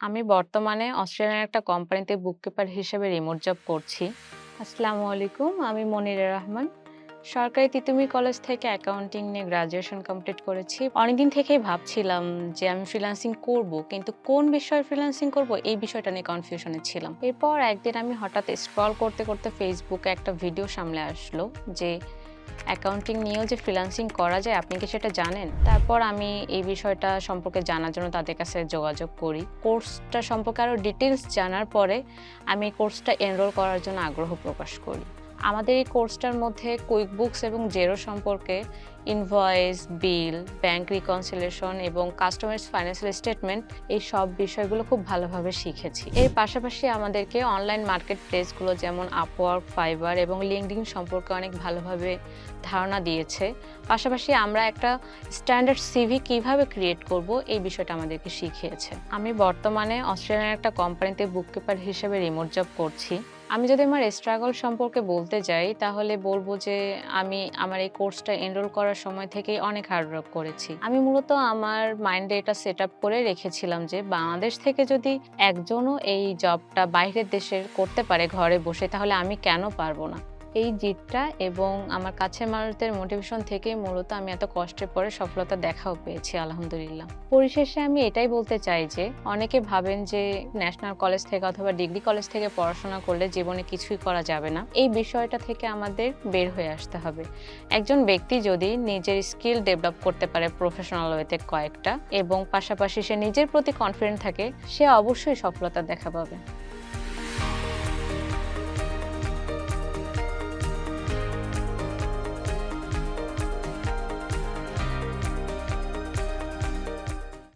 আমি বর্তমানে অস্ট্রেলিয়ার একটা কোম্পানিতে বুককিপার হিসেবে রিমোট জব করছি। আসসালামু আলাইকুম। আমি মনিরা রহমান। সরকারি তিতুমির কলেজ থেকে অ্যাকাউন্টিং নিয়ে গ্র্যাজুয়েশন কমপ্লিট করেছি। অনেকদিন থেকেই ভাবছিলাম যে আমি ফ্রিল্যান্সিং করব। কিন্তু কোন বিষয়ে ফ্রিল্যান্সিং করব এই বিষয়টা নিয়ে কনফিউশনে ছিলাম। এরপর একদিন আমি হঠাৎ স্ক্রল করতে, করতে ফেসবুকে একটা ভিডিও সামনে আসলো যে অ্যাকাউন্টিং নিয়েও যে ফ্রিলান্সিং করা যায়, আপনি কি সেটা জানেন? তারপর আমি এই বিষয়টা সম্পর্কে জানার জন্য তাদের কাছে যোগাযোগ করি। কোর্সটা সম্পর্কে আরও ডিটেলস জানার পরে আমি কোর্সটা এনরোল করার জন্য আগ্রহ প্রকাশ করি। আমাদের এই কোর্সটার মধ্যে কুইক বুকস এবং জেরো সম্পর্কে ইনভয়েস, বিল, ব্যাংক রিকনসিলিয়েশন এবং কাস্টমাইজ ফাইন্যান্সিয়াল স্টেটমেন্ট এই সব বিষয়গুলো খুব ভালোভাবে শিখেছি। এর পাশাপাশি আমাদেরকে অনলাইন মার্কেট প্লেসগুলো যেমন আপওয়ার্ক, ফাইবার এবং লিঙ্কডইন সম্পর্কে অনেক ভালোভাবে ধারণা দিয়েছে। পাশাপাশি আমরা একটা স্ট্যান্ডার্ড সিভি কীভাবে ক্রিয়েট করব এই বিষয়টা আমাদেরকে শিখিয়েছে। আমি বর্তমানে অস্ট্রেলিয়ার একটা কোম্পানিতে বুককিপার হিসেবে রিমোট জব করছি। আমি যদি আমার স্ট্রাগল সম্পর্কে বলতে যাই, তাহলে বলব যে আমি আমার এই কোর্সটা এনরোল করার সময় থেকেই অনেক হার্ড ওয়ার্ক করেছি। আমি মূলত আমার মাইন্ডে এটা সেট আপ করে রেখেছিলাম যে বাংলাদেশ থেকে যদি একজনও এই জবটা বাইরের দেশের করতে পারে, ঘরে বসে, তাহলে আমি কেন পারব না? এই জিতটা এবং আমার কাছের মানুষদের মোটিভেশন থেকেই মূলত আমি এত কষ্টের পরে সফলতা দেখাও পেয়েছি, আলহামদুলিল্লাহ। পরিশেষে আমি এটাই বলতে চাই যে, অনেকে ভাবেন যে ন্যাশনাল কলেজ থেকে অথবা ডিগ্রি কলেজ থেকে পড়াশোনা করলে জীবনে কিছুই করা যাবে না। এই বিষয়টা থেকে আমাদের বের হয়ে আসতে হবে। একজন ব্যক্তি যদি নিজের স্কিল ডেভেলপ করতে পারে প্রফেশনাল ওয়েতে কয়েকটা এবং পাশাপাশি সে নিজের প্রতি কনফিডেন্ট থাকে, সে অবশ্যই সফলতা দেখা পাবে।